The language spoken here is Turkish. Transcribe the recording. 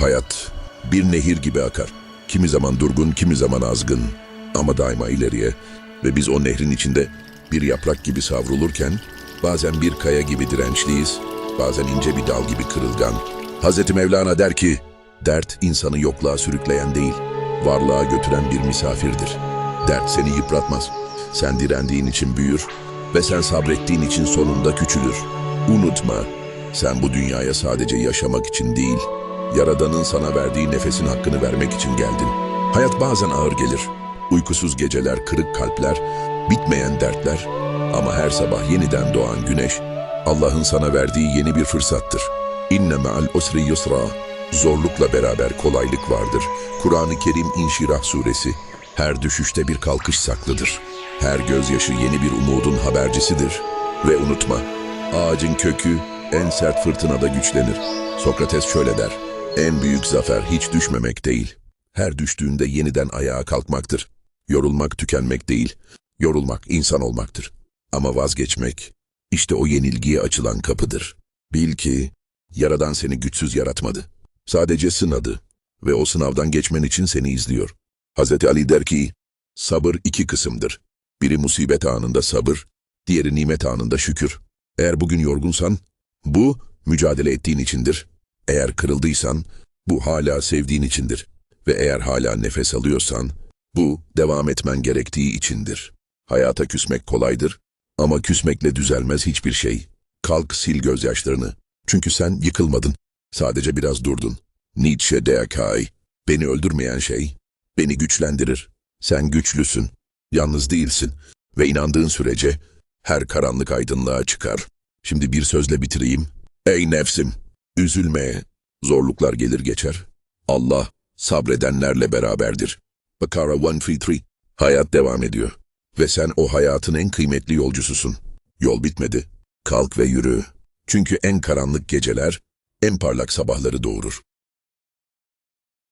Hayat bir nehir gibi akar. Kimi zaman durgun, kimi zaman azgın ama daima ileriye ve biz o nehrin içinde bir yaprak gibi savrulurken bazen bir kaya gibi dirençliyiz, bazen ince bir dal gibi kırılgan. Hazreti Mevlana der ki, dert insanı yokluğa sürükleyen değil, varlığa götüren bir misafirdir. Dert seni yıpratmaz. Sen direndiğin için büyür ve sen sabrettiğin için sonunda küçülür. Unutma, sen bu dünyaya sadece yaşamak için değil, Yaradan'ın sana verdiği nefesin hakkını vermek için geldin. Hayat bazen ağır gelir. Uykusuz geceler, kırık kalpler, bitmeyen dertler. Ama her sabah yeniden doğan güneş, Allah'ın sana verdiği yeni bir fırsattır. İnne me'al usri yusra. Zorlukla beraber kolaylık vardır. Kur'an-ı Kerim İnşirah suresi. Her düşüşte bir kalkış saklıdır. Her gözyaşı yeni bir umudun habercisidir. Ve unutma, ağacın kökü en sert fırtınada güçlenir. Sokrates şöyle der, en büyük zafer hiç düşmemek değil, her düştüğünde yeniden ayağa kalkmaktır. Yorulmak tükenmek değil, yorulmak insan olmaktır. Ama vazgeçmek, işte o yenilgiye açılan kapıdır. Bil ki, Yaradan seni güçsüz yaratmadı. Sadece sınadı ve o sınavdan geçmen için seni izliyor. Hazreti Ali der ki, sabır iki kısımdır. Biri musibet anında sabır, diğeri nimet anında şükür. Eğer bugün yorgunsan, bu mücadele ettiğin içindir. Eğer kırıldıysan, bu hala sevdiğin içindir. Ve eğer hala nefes alıyorsan, bu devam etmen gerektiği içindir. Hayata küsmek kolaydır ama küsmekle düzelmez hiçbir şey. Kalk sil gözyaşlarını. Çünkü sen yıkılmadın. Sadece biraz durdun. Nietzsche der Kai. Beni öldürmeyen şey, beni güçlendirir. Sen güçlüsün. Yalnız değilsin. Ve inandığın sürece her karanlık aydınlığa çıkar. Şimdi bir sözle bitireyim. Ey nefsim! Üzülme. Zorluklar gelir geçer. Allah sabredenlerle beraberdir. Bakara 133. Hayat devam ediyor. Ve sen o hayatın en kıymetli yolcususun. Yol bitmedi. Kalk ve yürü. Çünkü en karanlık geceler en parlak sabahları doğurur.